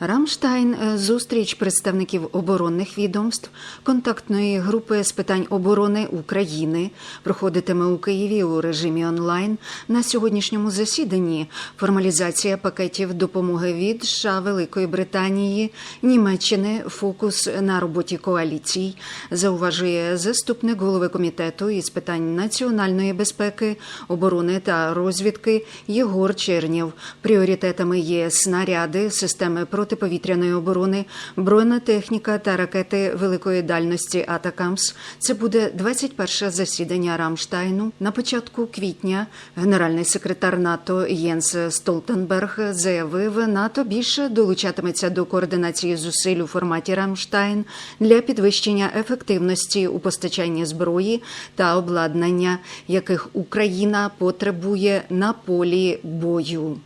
Рамштайн е, зустріч представників оборонних відомств контактної групи з питань оборони України проходитиме у Києві у режимі онлайн. На сьогоднішньому засіданні формалізація пакетів допомоги від США, Великої Британії, Німеччини, фокус на роботі коаліцій, зауважує заступник голови комітету із питань національної безпеки, оборони та розвідки Єгор Чернєв. Пріоритетами є снаряди, системи протиповітряної оборони, бронетехніка та ракети великої дальності Атакамс. Це буде 21 засідання Рамштайну. На початку квітня генеральний секретар НАТО Єнс Столтенберг заявив, НАТО більше долучатиметься до координації зусиль у форматі Рамштайн для підвищення ефективності у постачанні зброї та обладнання, яких Україна потребує на полі бою.